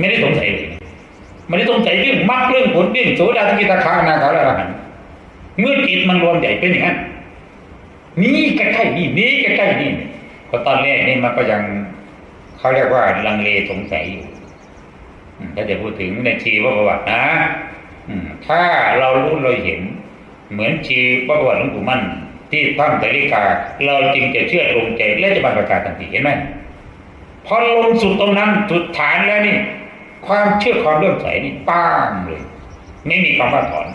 ไม่ได้สงสัยเลยไม่ได้สงสัยเรื่องมรรคเรื่องผลเรื่องโสดาสกิตาคานาคาแล้วหันเมื่อจิตมันรวมใหญ่เป็นอย่างนั้นนี่ใกล้ๆนี่นี่ใกล้ๆนี่พราะตอนแรกนี่มันก็ยังเขาเรียกว่าลังเลสงสัยอยู่ถ้าจะพูดถึงในชีวประวัตินะถ้าเรารู้เราเห็น เหมือนชีวประวัติหลวงปู่มั่น ที่ถ้ำสาริกา เราจึงจะเชื่อตรงใจและจะบันประกาศทันทีเห็นไหมพอลงสุดตรงนั้นสุดฐานแล้วนี่ ความเชื่อความเลื่อมใสนี่ป้างเลยไม่มีความว่าถอน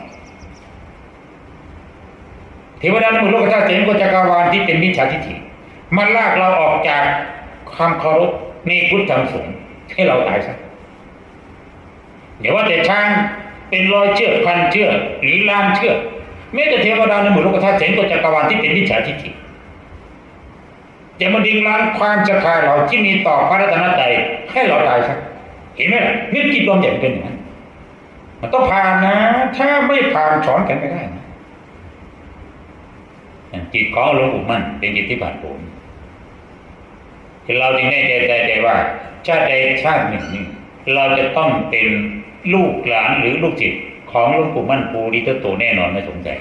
เทวดาในมุโลกธาตุเสนกจักรวาลที่เป็นมิจฉาทิฏฐิมันลากเราออกจากความเคารพในพุทธธรรมสงฆ์ให้เราตายซะอย่าว่าแต่ช้างเป็นรอยเชือกพันเชือกหรือลานเชือกแม้แต่เทวดาในหมู่โลกธาตุเสนกจักรวาลที่เป็นมิจฉาทิฏฐิจะมาดิ่งล้างความศรัทธาเราที่มีต่อพระรัตนตรัยให้เราตายซะ เห็นไหมล่ะนี่จิตรวมใหญ่เป็นอย่างนั้นมันต้องผ่านนะ ถ้าไม่ผ่านสอนกันไม่ได้นะจิตของหลวงปู่มั่นเป็นจิตที่ผ่านผมเราจึงได้ใจใจว่าชาติใดชาติหนึ่งนี่เราจะต้องเป็นลูกหลานหรือลูกจิตของหลวงปู่มั่นปูริตโตแน่นอนไม่สงสัย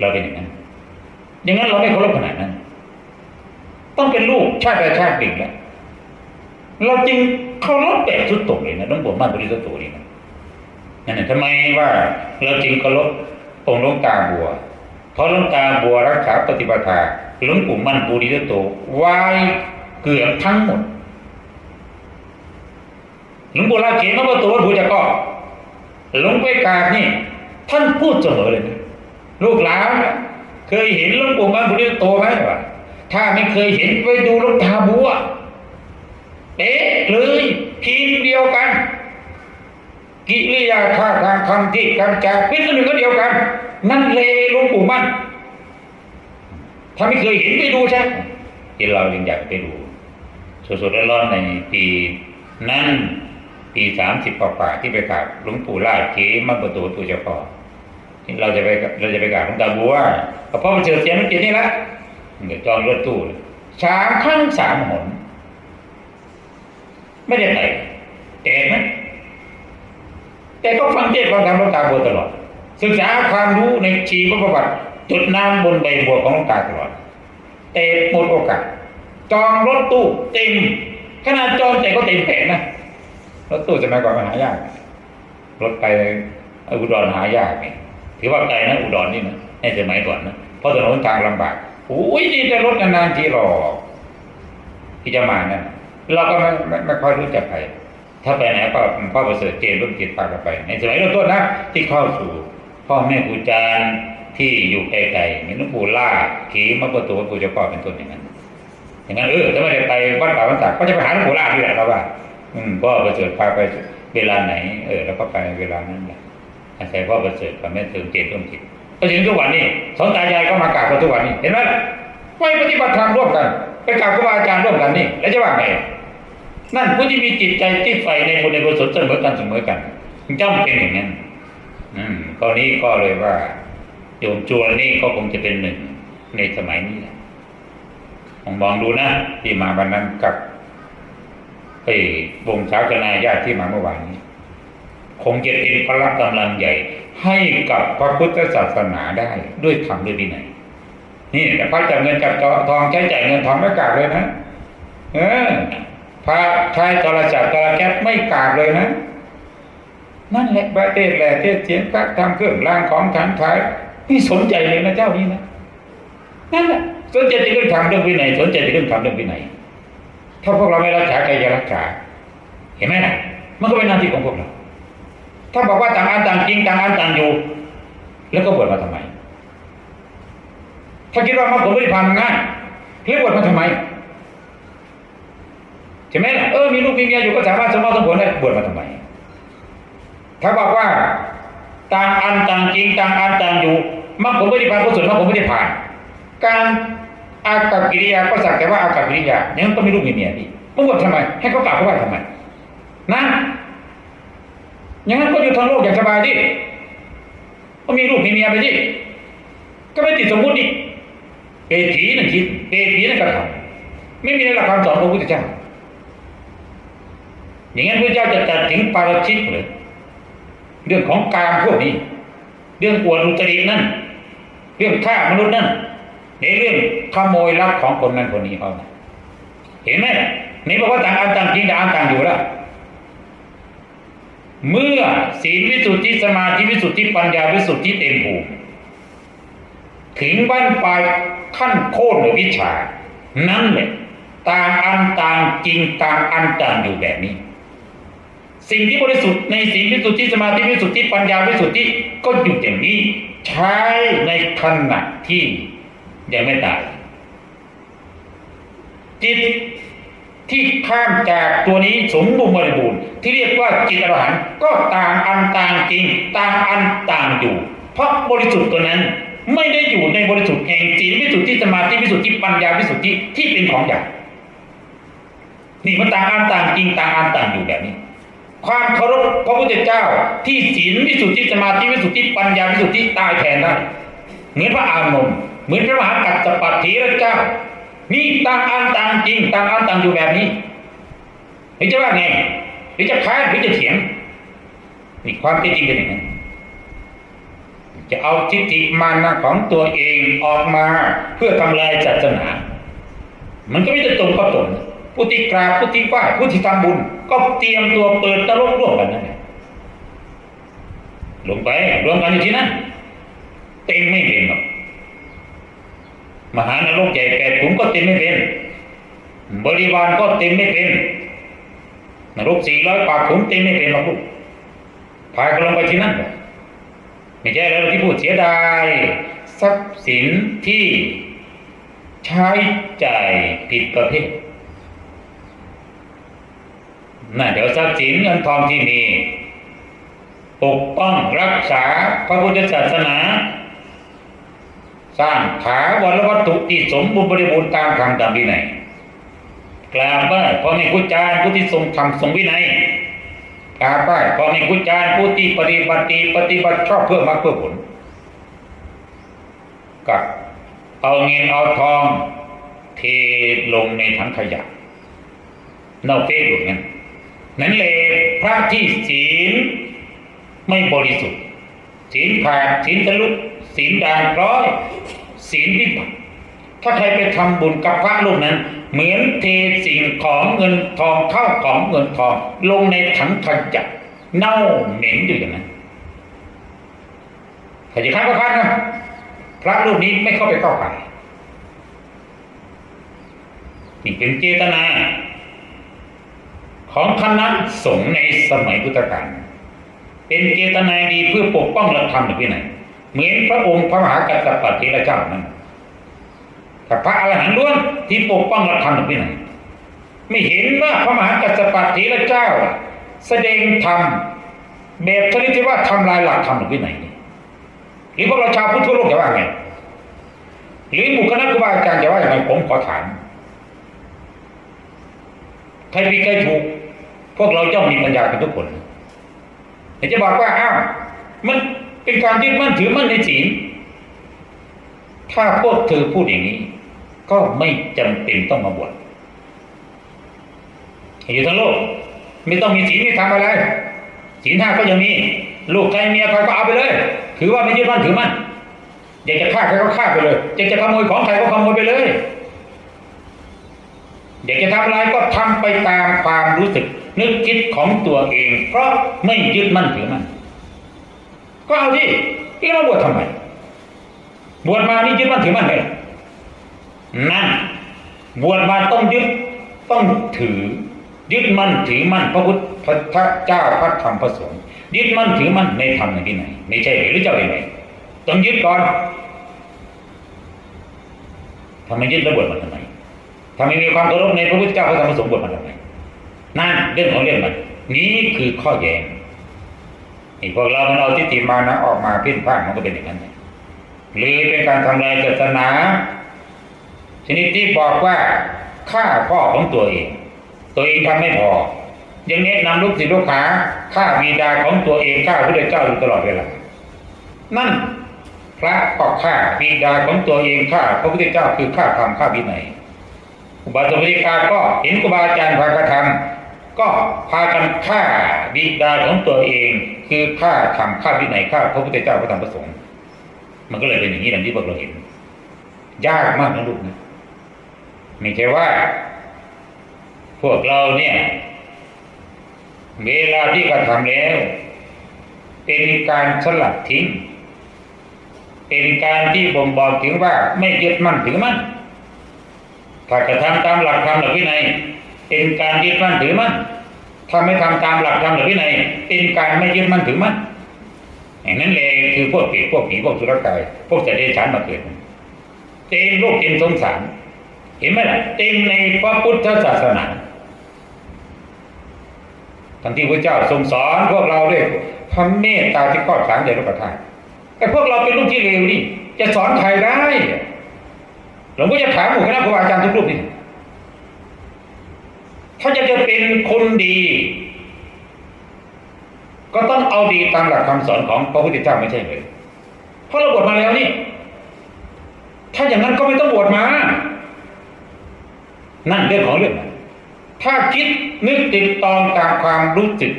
เราเป็นอย่างนั้นอย่างนั้นเราไม่เคารพขนาดนั้น ต้องเป็นลูกชาติใดชาติหนึ่งแล้ว เราจึงเคารพแบบสุดโต่งเลยนะหลวงปู่มั่นปูริเตโตนี่นะนั่นทำไมว่าเราจึงเคารพองค์หลวงตาบัว เพราะหลวงตาบัวรักษาปฏิปทาหลวงปู่มั่นปูริโตไว้เกือบทั้งหมดหลวงปู่ลาเขียนว่าตัวผู้จะก็หลวงไปกาบนี่ ท่านพูดเสมอเลยนะลูกหลานเคยเห็นหลวงปู่มั่นปูริโตไหมวะถ้าไม่เคยเห็นไปดูหลวงตาบัว เอ๊ะเลยทีมเดียวกัน กิริยาท่าทางคำที่คำจาเป็นหนึ่งก็เดียวกัน นั่นเลยหลวงปู่มั่นถ้าไม่เคยเห็นไปดูใช่ที่เรายังอยากไปดูสดๆร้อนๆในปีนั้นปีสามสิบกว่าที่ไปกราบหลวงปู่ลาดเขมัประตูตัวเจ้าพ่อที่เราจะไปเราจะไปกราบหลวงตาบัวพราะมันเจอเสียงนั่นกินนี่ละเดี๋ยวจองรถตู้สามครั้งสามหน ไม่ได้ไปแต่ไหมแต่ก็ฟังเทศฟังธรรมหลวงตาบัวตลอด ศึกษาความรู้ในชีวประวัติจุดน้ำบนใบบัวของหลวงตาตลอด แต่หมดโอกาสจองรถตู้เต็มขนาดจองแต่ก็เต็มแผงนะรถตู้จะมาก่อนมันหายาก รถไปอุดรหายากไงถือว่าไกลนะอุดรนี่นะในสมัยก่อนนะเพราะถนนทางลำบากโอ้ยนี่แต่รถนานๆทีหรอกที่จะมานะ เราก็ไม่ไม่ไม่ค่อยรู้จักใครถ้าไปไหนก็พ่อประเสริฐเจนรุ่นจิตปากไป ในสมัยเริ่มต้นนะที่เข้าสู่พ่อแม่ครูอาจารย์ที่อยู่ไกลๆมีหลวงปู่ล่าขี่มะประตูปู่เจ้าพ่อเป็นต้นอย่างนั้น อย่างนั้นเออถ้าไม่ได้ไปวัดป่าวัดตากก็จะไปหาหลวงปู่ล่าที่ไหนเราว่า อืมพ่อประเสริฐพาไปเวลาไหน เออแล้วก็ไปเวลานั้นแหละอาศัยพ่อประเสริฐกับแม่เติมเจนร่วมจิตก็ถึงทุกวันนี้สองตายายก็มากราบกันทุกวันนี้ เห็นไหมไปปฏิบัติธรรมร่วมกันไปกราบครูบาอาจารย์ร่วมกันนี่แล้วจะว่าไง นั่นผู้ที่มีจิตใจที่ใฝ่ในบุญในกุศลเสมอกันเสมอกันจ้ำเป็นอย่างนั้นอืมตอนนี้ก็เลยว่าโยมจวนนี่ก็คงจะเป็นหนึ่งในสมัยนี้แหละองมองดูนะที่มาวันนั้นกับไอ้วงสาคนาญาติที่มาเมื่อวานนี้ คงจะเป็นพลังกำลังใหญ่ ให้กับพระพุทธศาสนาได้ด้วยธรรมด้วยวินัยนี่แต่พระจับเงินจับทองใช้จ่ายเงินทองไม่กาดเลยนะเออ พระใช้โทรศัพท์โทรแก๊สไม่กาดเลยนะ นั่นแหละประเทศแหละเทศเสียงพระทำเครื่องรางของขันขายนี่สนใจเลยนะเจ้านี่นะนั่นแหละสนใจจะเรื่องทำเรื่องวินัยสนใจจะเรื่องทำเรื่องวินัยถ้าพวกเราไม่รักษาใครจะรักษา เห็นไหมนะมันก็เป็นหน้าที่ของพวกเรา ถ้าบอกว่าต่างอันต่างจริงต่างอันต่างอยู่ แล้วก็บวชมาทำไม ถ้าคิดว่ามรรคผลนิพพานง่ายแล้วบวชมาทำไม ช่ไหมเออมีลูกมีเมียอยู่ก็สามารถสมมติสมผลได้บวชมาทำไมถ้าบอกว่าต่างอันต่างจริงต่างอันต่างอยู่มรรคผลนิพพานก็สนมรรคผลไม่ได้ผ่าน การอากับกิริยาก็สักแต่ว่าอากับกิริยายังต้องมีลูกมีเมียดิมึงบวชทำไม ให้เขากล่าวเขาว่าทำไมนะอย่างนั้นก็อยู่ทางโลกอย่างสบายดิก็มีลูกมีเมียไปดิก็ไม่ติดสมมุติดิเอผีนั่นคิดเอผีนั่นกระทำไม่มีหลักคำสอนพระพุทธเจ้า อย่างนั้นพระเจ้าจะจัดถึงปาราชิกเลย เรื่องของการพวกนี้ เรื่องอวดอุตรินั่น เรื่องฆ่ามนุษย์นั่น ในเรื่องขโมยลักของคนนั้นคนนี้เขานะเห็นไหมนี่บอกว่าต่างอันต่างจริงต่างอันต่างอยู่แล้วเมื่อศีลวิสุทธิสมาธิวิสุทธิปัญญาวิสุทธิเต็มภูมิถึงบ้านปลายขั้นโคตรวิชา นั่นแหละต่างอันต่างจริงต่างอันต่างอยู่แบบนี้ สิ่งที่บริสุทธิ์ในศีลวิสุทธิสมาธิวิสุทธิปัญญาวิสุทธิก็อยู่อย่างนี้ ใช้ในขณะที่ยังไม่ตาย จิตที่ข้ามจากตัวนี้สมบูรณ์บริบูรณ์ที่เรียกว่าจิตอรหันต์ก็ต่างอันต่างจริง ต่างอันต่างอยู่ เพราะบริสุทธิ์ตัวนั้นไม่ได้อยู่ในบริสุทธิ์แห่งศีลวิสุทธิสมาธิวิสุทธิปัญญาวิสุทธิที่เป็นของอย่างนี่มันต่างอันต่างจริงต่างอันต่างอยู่แบบนี้ ความเคารพพระพุทธเจ้า ที่ศีลวิสุทธิสมาธิวิสุทธิปัญญาวิสุทธิตายแทนได้เหมือนพระอานนท์เหมือนพระมหากัสสปะเถระเจ้านี่ต่างอันต่างจริงต่างอันต่างอยู่แบบนี้หรือจะว่าไงหรือจะค้านหรือจะเถียงนี่ความเป็นจริงเป็นอย่างนั้นจะเอาทิฏฐิมานะของตัวเองออกมาเพื่อทำลายศาสนา มันก็ไม่ได้ตรงกับตรง ผู้ที่กราบผู้ที่ไหว้ผู้ที่ทำบุญ ก็เตรียมตัวเปิดตลกร่วมกันนั่นแหละลงไปรวมกันอยู่ที่นั่นเต็มไม่เป็นหรอกมหานรกใหญ่แปดขุมก็เต็มไม่เป็น บริวารก็เต็มไม่เป็นนรกสี่ร้อยปากขุมเต็มไม่เป็นหรอกลูกพากันลงไปที่นั่นไม่ใช่แล้วที่พูดเสียดายทรัพย์สินที่ใช้จ่ายผิดประเภท น่ะเดี๋ยวทรัพย์สินเงินทองที่มีปกป้องรักษาพระพุทธศาสนา สร้างถาวรวัตถุที่สมบูรณ์บริบูรณ์ตามคำตามวินัยกราบไหว้พ่อแม่ครูอาจารย์ผู้ที่ทรงธรรมทรงวินัยกราบไหว้พ่อแม่ครูอาจารย์ผู้ที่ปฏิบัติปฏิบัติชอบเพื่อมรรคเพื่อผลกับเอาเงินเอาทองเทลงในถังขยะเน่าเฟะอยู่งั้น นั่นเลยพระที่ศีลไม่บริสุทธิ์ ศีลขาดศีลทะลุศีลด่างร้อยศีลวิบัติถ้าใครไปทำบุญกับพระรูปนั้น เหมือนเทสิ่งของเงินทองเข้าของเงินทอง ลงในถังขยะเน่าเหม็นอยู่อย่างนั้นใครจะค้านก็ค้านนะพระรูปนี้ไม่เข้าไปเข้าใครนี่เป็นเจตนา ของคณะสงฆ์ในสมัยพุทธกาลเป็นเจตนาดีเพื่อปกป้องหลักธรรมหรือที่ไหนเหมือนพระองค์พระมหากัสสปะเทระเจ้านั้นแต่พระอรหันต์ล้วนที่ปกป้องหลักธรรมหรือที่ไหนไม่เห็นว่าพระมหากัสสปะเทระเจ้า แสดงธรรมแบบชนิดที่ว่าทำลายหลักธรรมหรือที่ไหนหรือพวกเราชาวพุทธทั่วโลกจะว่าไงหรือหมู่คณะครูบาอาจารย์จะว่าอย่างไรผมขอถามใครผิดใครถูก พวกเราย่อมมีปัญญากันทุกคนแต่จะบอกว่าอ้าวมันเป็นการยึดมั่นถือมั่นในศีลถ้าพวกเธอพูดอย่างนี้ ก็ไม่จำเป็นต้องมาบวชอยู่ทั้งโลก ไม่ต้องมีศีลไม่ทำอะไรศีลห้าก็ยังมี ลูกใครเมียใครก็เอาไปเลย ถือว่าไม่ยึดมั่นถือมั่นอยากจะฆ่าใครก็ฆ่าไปเลยอยากจะขโมยของใครก็ขโมยไปเลยอยากจะทำอะไรก็ทำไปตามความรู้สึก นึกคิดของตัวเอง เพราะไม่ยึดมั่นถือมั่นก็เอาที่ที่เราบวชทำไมบวชมานี่ยึดมั่นถือมั่นไหมนั่นบวชมาต้องยึดต้องถือ ยึดมั่นถือมั่นพระพุทธเจ้าพระธรรมพระสงฆ์ยึดมั่นถือมั่นในธรรมในที่ไหนไม่ใช่หรือเจ้าไหนต้องยึดก่อนทำไมยึดแล้วบวชมาทำไมถ้าไมมีความเคารพในพระพุทธเจ้าพระธรรมพระสงฆ์บวชมาทำไม นั่นเรื่องของเรื่องมันนี้คือข้อแย้งนี่พวกเรามันเอาทิฏฐิมานะออกมาพิ้นพ่านมันก็เป็นอย่างนั้นหรือเป็นการทำลายศาสนาชนิดที่บอกว่าฆ่าพ่อของตัวเอง ตัวเองทำไม่พอยังแนะนำลูกศิษย์ลูกหาฆ่าบิดาของตัวเองฆ่าพระเจ้าอยู่ตลอดเวลานั่นพระก็ฆ่าบิดาของตัวเองฆ่าพระพุทธเจ้าคือฆ่าธรรมฆ่าวินัยอุบาสกวิกาก็เห็นครูบาอาจารย์พากระทำ ก็พากันฆ่าบิดาของตัวเอง คือฆ่าทำฆ่าวินัยฆ่าพระพุทธเจ้าพระธรรมพระสงฆ์มันก็เลยเป็นอย่างนี้ดังที่พวกเราเห็น ยากมากนะลูกนะไม่ใช่ว่า พวกเราเนี่ย เวลาที่กระทำแล้ว เป็นการสลัดทิ้ง เป็นการที่บ่งบอกถึงว่าไม่ยึดมั่นถือมั่นถ้ากระทำตามหลักธรรมหลักวินัย เป็นการยึดมั่นถือมั่นถ้าไม่ทำตามหลักธรรมหลักวินัยเป็นการไม่ยึดมั่นถือมั่นอย่างนั้นเลยคือพวกเปรตพวกผีพวกสุรกาย พวกสัตว์เดรัจฉานมาเกิดเต็มโลกเต็มสงสารเห็นไหมล่ะเต็มในพระพุทธศาสนาทั้งที่พระเจ้าทรงสอนพวกเราด้วยพระเมตตาที่กอดสางเดชประทานแต่พวกเราเป็นลูกที่เลวนี่จะสอนใครได้หลวงพ่อจะถามหมู่คณะครูอาจารย์ทุกรูปนี่ ถ้าจะจะเป็นคนดี ก็ต้องเอาดีตามหลักคำสอนของพระพุทธเจ้าไม่ใช่เลยเพราะเราบวชมาแล้วนี่ ถ้าอย่างนั้นก็ไม่ต้องบวชมา นั่นเรื่องของเรื่อง ถ้าคิดนึกติดตองตามความรู้สึก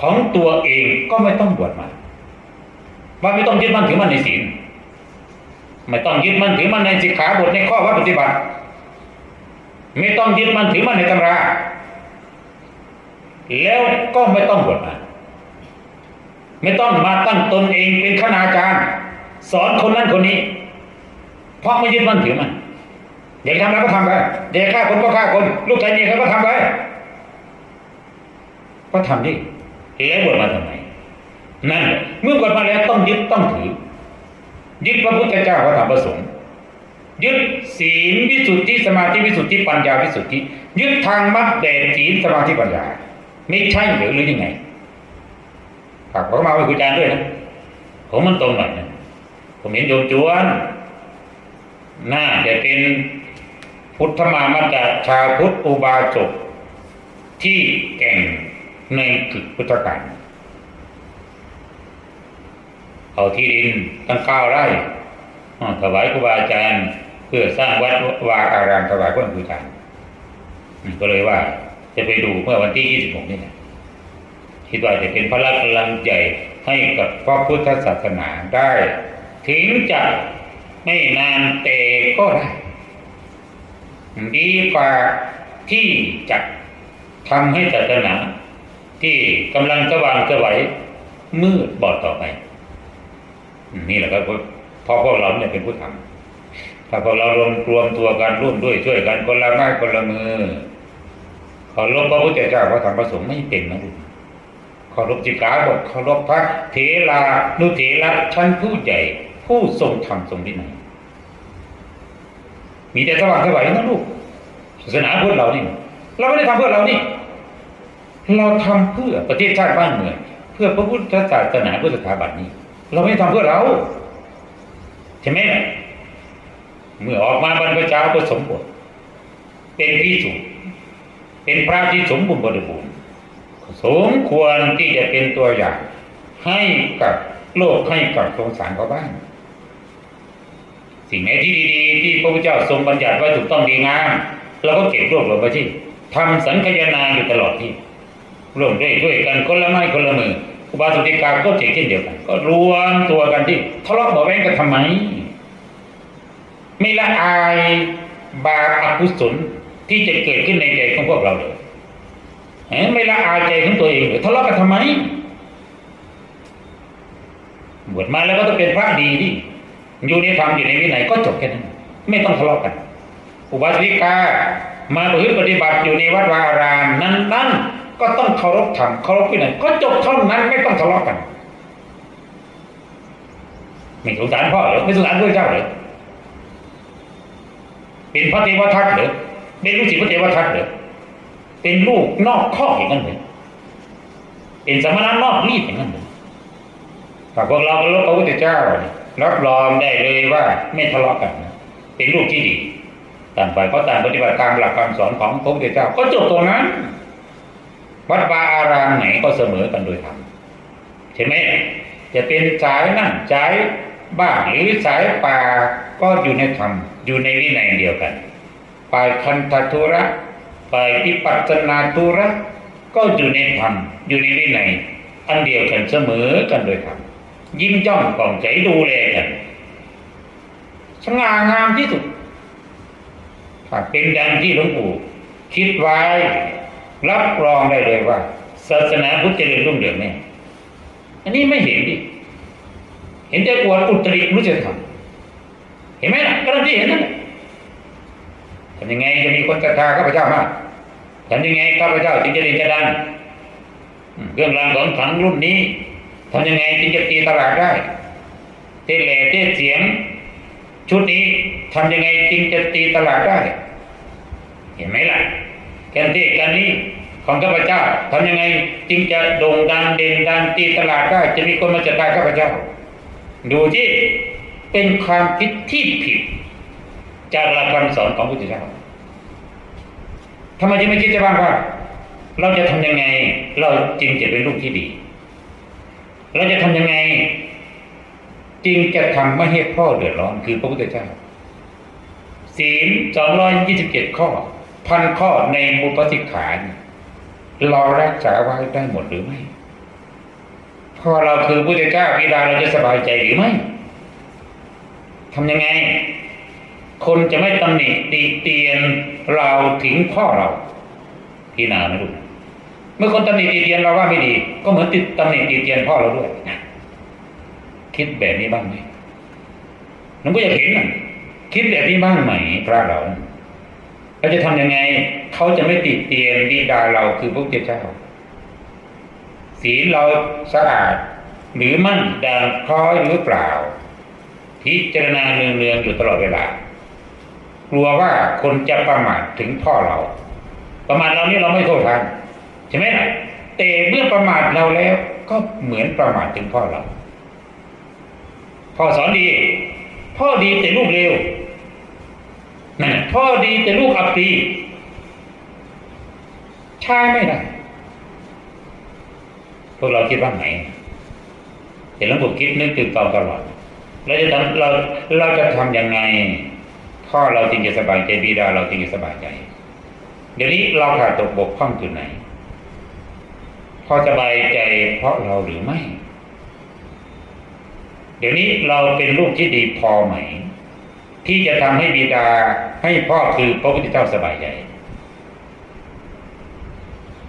ของตัวเองก็ไม่ต้องบวชมาว่าไม่ต้องยึดมั่นถือมั่นในศีลไม่ต้องยึดมั่นถือมั่นในสิกขาบทในข้อวัดปฏิบัติ ไม่ต้องยึดมั่นถือมั่นในตำรา แล้วก็ไม่ต้องบวชมาไม่ต้องมาตั้งตนเองเป็นคณาจารย์ สอนคนนั้นคนนี้ เพราะไม่ยึดมั่นถือมันอยากทำอะไรก็ทำไปอยากฆ่าคนก็ฆ่าคน ลูกชายเมียเขาก็ทำไปก็ทำดิแล้วบวชมาทำไมนั่นเมื่อบวชมาแล้วต้องยึดต้องถือ ยึดพระพุทธเจ้าพระธรรมพระสงฆ์ยึดศีลวิสุทธิสมาธิวิสุทธิปัญญาวิสุทธิยึดทางมรรคแดดศีลสมาธิปัญญา ไม่ใช่หรือหรือยังไงฝากผมมาไปคุยจารย์ด้วยนะผมมันตรงหน่อยนะผมเห็นโยมจวนน่าจะเป็นพุทธมามาจากชาวพุทธอุบาสกที่แก่งในถึกพุทธกาลเอาที่ดินตั้งเก้าไร่ถวายครูบาอาจารย์ เพื่อสร้างวัดวาอารามถวายพระพุทธการก็เลยว่า จะไปดูเมื่อวันที่ 26 นี่แหละคิดว่าจะเป็นพลังกำลังใจให้กับพระพุทธศาสนาได้ ถึงจะไม่นานแต่ก็ได้ดีกว่าที่จะทำให้ศาสนา ที่กำลังสว่างสวัยมืดบอดต่อไป นี่แหละครับพราะพวกเราเนี่ยเป็นผู้ทำถ้าพวกเรารวมรวมตัวกันร่วมด้วยช่วยกันคนละไม้คนละมือ ขอรบพระพุทธเจ้าพระธรรมพระสงฆ์ไม่เป็นนะลูกขอรบจิกาบทขอรบพระเถรานุเถระชั้นผู้ใหญ่ ผู้ทรงธรรมทรงวินัยมีแต่สว่างสวัยนะลูกศาสนาพุทธเรานี่เราไม่ได้ทำเพื่อเรานี่ เราทำเพื่อประเทศชาติบ้านเมืองเพื่อพระพุทธศาสนาพื่อสถาบันนี้ เราไม่ได้ทำเพื่อเราใช่ไหมเมื่อออกมาบรรพชาก็สมบูรณ์เป็นพิสุ เป็นพระที่สมบูรณ์บริบูรณ์สมควรที่จะเป็นตัวอย่าง ให้กับโลกให้กับสงสารเขาบ้างสิ่งไหนที่ดีๆ ที่พระพุทธเจ้าทรงบัญญัติไว้ถูกต้องดีงามเราก็เก็บรวบรวมไว้ที่ทำสังคายนาอยู่ตลอดที่ร่วมด้วยช่วยกันคนละไม้คนละมืออุบาสติกาก็เช่นเดียวกัน ก็รวมตัวกันที่ทะเลาะเบาะแว้งกันทำไม ไม่ละอายบาปอกุศล ที่จะเกิดขึ้นในใจของพวกเราเลยไม่ละอายใจของตัวเองเลยทะเลาะกันทำไมบวชมาแล้วก็ต้องเป็นพระดีที่อยู่ในธรรมอยู่ในวินัยก็จบแค่นั้นไม่ต้องทะเลาะกัน อุบาสิกามาประพฤติปฏิบัติอยู่ในวัดวาอารามนั้นนั้นก็ต้องเคารพธรรมเคารพวินัยก็จบเท่านั้นไม่ต้องทะเลาะกันไม่สงสารพ่อหรือไม่สงสารพระเจ้าหรือเป็นพระเทวทัตหรือ เป็นลูกศิษย์พระเทวทัตหรือเป็นลูกนอกข้ออย่างนั้นหรือเป็นสมณะนอกรีดอย่างนั้นหรือถ้าพวกเราเคารพพระพุทธเจ้ารับรองได้เลยว่าไม่ทะเลาะกันเป็นลูกที่ดีต่างฝ่ายก็ต่างปฏิบัติตามหลักคำสอนของพระพุทธเจ้า ก็จบตรงนั้น วัดวาอารามไหนก็เสมอกันโดยธรรมใช่ไหมจะเป็นสายนั่นสายบ้านหรือสายป่าก็อยู่ในธรรมอยู่ในวินัยเดียวกัน ไปคันธทุระไปปิปัจนาทุระก็อยู่ในธรรมอยู่ในวินัยอันเดียวกันเสมอกันโดยธรรมยิ้มจ้องกล่องใจดูแลกันสง่างามที่สุดถ้าเป็นดังที่หลวงปู่คิดไว้ รับรองได้เลยว่า ศาสนาพุทธเจริญรุ่งเรืองแน่อันนี้ไม่เห็นดิเห็นแต่อวดอุตริรู้จะทำเห็นไหมล่ะก็ที่เห็นนั่นแหละ ทำยังไงจะมีคนศรัทธาข้าพเจ้ามากทำยังไงข้าพเจ้าจึงจะเด่นจะดังเครื่องรางของขลังรุ่นนี้ทำยังไงจึงจะตีตลาดได้เทเลเทเสียง ชุดนี้ทำยังไงจึงจะตีตลาดได้ เห็นไหมล่ะแกนเทศการนี้ของข้าพเจ้าทำยังไงจึงจะโด่งดังเด่นดังตีตลาดได้ จะมีคนมาจัดการข้าพเจ้า ดูที่เป็นความคิดที่ผิด จากหลักคำสอนของพระพุทธเจ้าทำไมจึงไม่คิดจะบ้างว่า เราจะทำยังไง เราจึงจะเป็นลูกที่ดี เราจะทำยังไง จึงจะทำไม่ให้พ่อเดือดร้อนคือพระพุทธเจ้าศีลสองร้อยยี่สิบเจ็ดข้อ พันข้อในมุปสิกขาเนี่ยเรารักษาไว้ได้หมดหรือไม่พอเราคือพระพุทธเจ้าบิดาเราจะสบายใจหรือไม่ทำยังไง คนจะไม่ตำหนิติเตียนเราถึงพ่อเราพี่นานะลูกเมื่อคนตำหนิติเตียนเราว่าไม่ดี ก็เหมือนติดตำหนิติเตียนพ่อเราด้วยนะคิดแบบนี้บ้างไหมหลวงพ่อยากเห็นนะคิดแบบนี้บ้างไหมพระเราเราจะทำยังไง เขาจะไม่ติดเตียนบิดาเราคือพระเจ้าศีลเราสะอาด หรือมั่นด่างพร้อยหรือเปล่า พิจารณาเนืองๆอยู่ตลอดเวลา กลัวว่าคนจะประมาทถึงพ่อเรา ประมาทเรานี่เราไม่โทษทันใช่ไหมล่ะแต่เมื่อประมาทเราแล้ว ก็เหมือนประมาทถึงพ่อเรา พ่อสอนดี พ่อดีแต่ลูกเร็วนั่นพ่อดีแต่ลูกอับปีใช่ไม่ได้พวกเราคิดว่าไงเห็นแล้วผมคิดนึกตื่นตอนตลอดเราจะทำเราเราจะทำยังไง พ่อเราจึงจะสบายใจบิดาเราจึงจะสบายใจ เดี๋ยวนี้เราขาดตกบกพร่องจุดไหนพ่อสบายใจเพราะเราหรือไม่ เดี๋ยวนี้เราเป็นลูกที่ดีพอไหม ที่จะทำให้บิดาให้พ่อคือพระพุทธเจ้าสบายใจ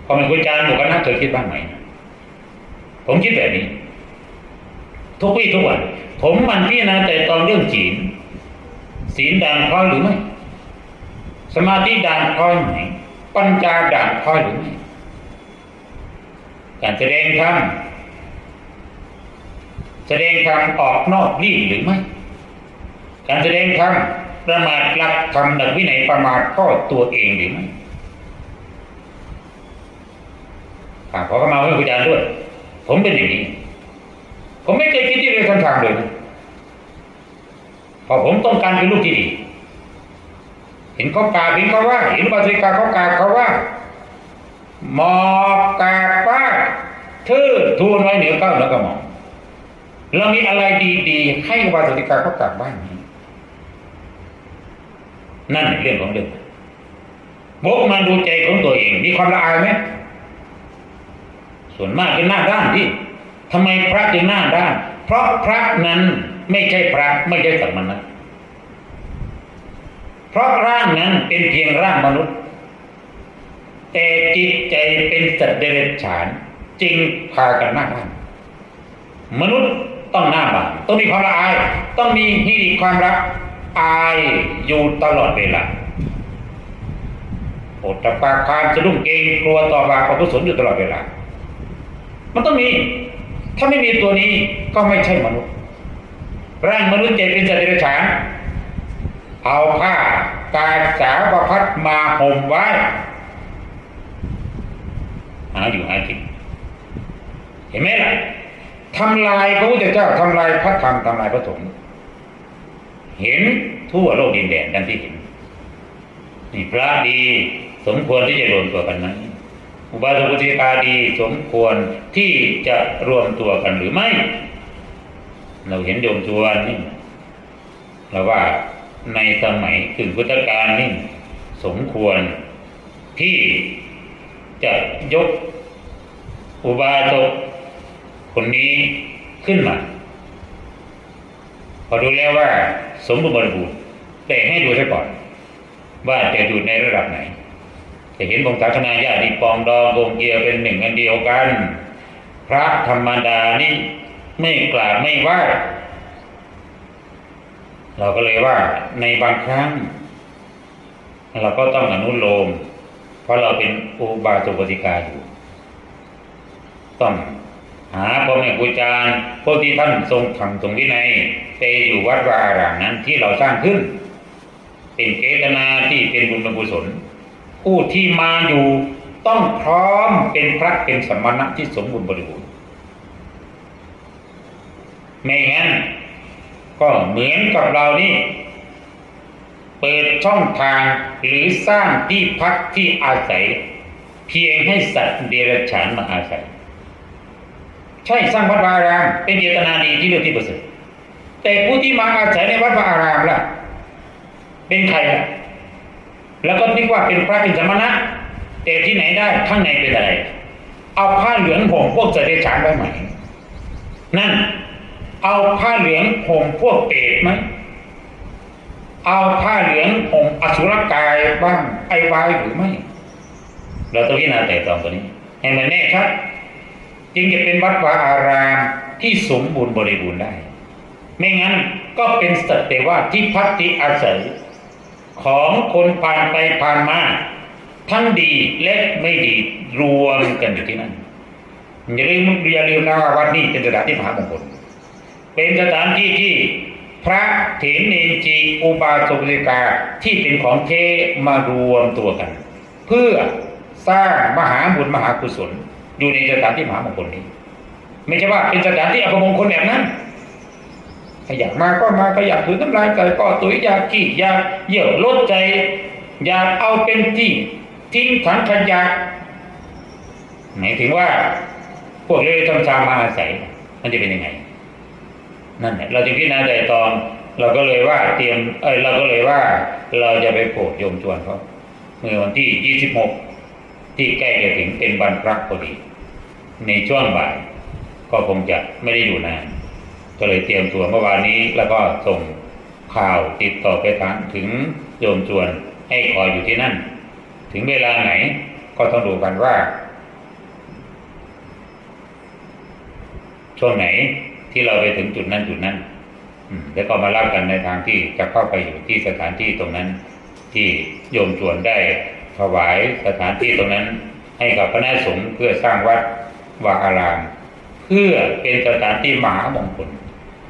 พอเป็นคุณจารย์หมู่คณะเคยคิดบ้างไหม ผมคิดแบบนี้ ทุกวี่ทุกวัน ผมมันพิจารณาแต่ตอนเรื่องศีล ศีลด่างพร้อยหรือไม่สมาธิด่างพร้อยไหมปัญญาด่างพร้อยหรือไม่การแสดงธรรมแสดงธรรมออกนอกรีดหรือไม่การแสดงธรรมประมาทหลักธรรมหลักวินัยประมาทพ่อตัวเองหรือไม่ขอเขามาให้คุณอาจารย์ด้วย ผมเป็นอย่างนี้ ผมไม่เคยคิดที่เลยทางทางเลยนะ เพราะผมต้องการเป็นลูกที่ดีเห็นเขากาเห็นเขาว่า เห็นปฏิกาเขากาเขาว่าหมอกกาป้าทื่อทูนไว้เหนือเก้าแล้วก็มองเรามีอะไรดีๆให้วาตริกาเขากลับบ้านนี้นั่นเรื่องของเรื่องบกมาดูใจของตัวเอง มีความละอายไหมส่วนมากเป็นหน้าด้านที่ทำไมพระจึงหน้าด้าน เพราะพระนั้น ไม่ใช่พระไม่ใช่สัมณะเพราะร่างนั้นเป็นเพียงร่างมนุษย์ แต่จิตใจเป็นสัตว์เดรัจฉานจึงพากันหน้าด้านมนุษย์ต้องหน้าบานต้องมีความละอาย ต้องมีฮิริความรักอายอยู่ตลอดเวลาอดตะปาคามจะรุ่งเกรงกลัวต่อบาปอกุศลอยู่ตลอดเวลา มันต้องมี ถ้าไม่มีตัวนี้ก็ไม่ใช่มนุษย์ ร่างมนุษย์ใจเป็นสัตว์เดรัจฉานเอาผ้ากาสาบพัดมาห่มไว้หาอยู่หากินเห็นไหมล่ะทำลายพระพุทธเจ้าทำลายพระธรรมทำลายพระสงฆ์เห็นทั่วโลกดินแดนดังที่เห็นนี่พระดีสมควรที่จะรวมตัวกันไหมอุบาสกอุบาสิกาดีสมควรที่จะรวมตัวกันหรือไม่ เราเห็นโยมชวนนี่เราว่าในสมัยถึงพุทธกาลนี่สมควรที่จะยกอุบาสกคนนี้ขึ้นมา พอดูแล้วว่า สมบูรณ์บริบูรณ์แต่ให้ดูซะก่อน ว่าจะอยู่ในระดับไหน จะเห็นองค์ศาคณาญาติปองดองกงเกียเป็นหนึ่งอันเดียวกัน พระธรรมดานี่ ไม่กราบไม่ไหว้เราก็เลยว่าในบางครั้ง เราก็ต้องอนุโลม เพราะเราเป็นอุบาสกอุบาสิกาอยู่ ต้องหาพ่อแม่ครูอาจารย์พวกที่ท่านทรงธรรมทรงวินัยเตอยู่วัดวาอารามนั้นที่เราสร้างขึ้น เป็นเกตนาที่เป็นบุญเป็นกุศลผู้ที่มาอยู่ต้องพร้อมเป็นพระเป็นสมณะที่สมบูรณ์บริบูรณ์ ไม่งั้น ก็เหมือนกับเรานี่ เปิดช่องทางหรือสร้างที่พักที่อาศัย เพียงให้สัตว์เดรัจฉานมาอาศัย ใช่สร้างวัดวาอารามเป็นเจตนาดีที่เลือกที่ประเสริฐแต่ผู้ที่มาอาศัยในวัดวาอารามล่ะ เป็นใครล่ะแล้วก็นึกว่าเป็นพระเป็นสมณะแต่ที่ไหนได้ข้างในเป็นอะไร เอาผ้าเหลืองห่มพวกเสด็จฉานไว้ไหมนั่น เอาผ้าเหลืองห่มพวกเปรตไหมเอาผ้าเหลืองห่มอสุรกายบ้างไอ้วายหรือไม่ เราต้องพิจารณาแต่ตองตัวนี้ ให้มันแน่ชัดจึงจะเป็นวัดวาอารามที่สมบูรณ์บริบูรณ์ได้ ไม่งั้นก็เป็นสัตว์แต่ว่าที่พักที่อาศัย ของคนผ่านไปผ่านมาทั้งดีและไม่ดีรวมกันอยู่ที่นั่นอย่าลืมอย่าลืมนะว่าวัดนี้เป็นสถานที่มหามงคล เป็นสถานที่ที่พระเถรเนนจีอุบาสกสิกาที่เป็นของเทมารวมตัวกัน เพื่อสร้างมหาบุญมหากุศล อยู่ในสถานที่มหามงคลนี้ ไม่ใช่ว่าเป็นสถานที่อัปมงคลแบบนั้นถ้าอยากมาก็มาก็อยากถือน้ำลายไก่ก็ตุยอยากขี้อยากเยี่ยวลดใจ อยากเอาเป็นที่ทิ้งถังขยะหมายถึงว่า พวกเลยทำชามาอาศัยมันจะเป็นยังไง นั่นแหละเราจึงพิจารณาใจตอง เราก็เลยว่าเตรียมเอ้ยเราก็เลยว่า เราจะไปโปรดโยมชวนเขาเมื่อวันที่ยี่สิบหกที่ใกล้จะถึงเป็นวันพระพอดี ในช่วงบ่าย ก็คงจะไม่ได้อยู่นานก็เลยเตรียมตัวเมื่อวานนี้แล้วก็ส่งข่าวติดต่อไปทางถึงโยมชวนให้คอยอยู่ที่นั่น ถึงเวลาไหนก็ต้องดูกันว่าช่วงไหน ที่เราไปถึงจุดนั้นจุดนั้น อืมแล้วก็มารับกันในทางที่จะเข้าไปอยู่ที่สถานที่ตรงนั้น ที่โยมชวนได้ถวายสถานที่ตรงนั้น ให้กับคณะสงฆ์เพื่อสร้างวัดวาอาราม เพื่อเป็นสถานที่มหามงคล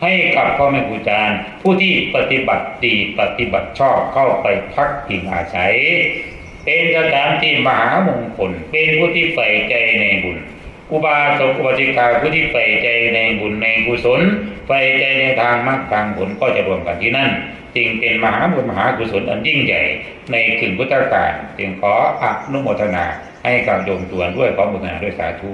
ให้กับพ่อแม่ครูอาจารย์ผู้ที่ปฏิบัติดีปฏิบัติชอบเข้าไปพักพิงอาศัย เป็นสถานที่มหามงคลเป็นผู้ที่ใฝ่ใจในบุญ อุบาสกอุบาสิกาผู้ที่ใฝ่ใจในบุญในกุศลใฝ่ใจในทางมรรคทางผลก็จะรวมกันที่นั่นจึงเป็นมหาบุญมหากุศลอันยิ่งใหญ่ในขึงพุทธกาลจึงขออนุโมทนาให้กับโยมตวนด้วยขอบุญนาด้วยสาธุ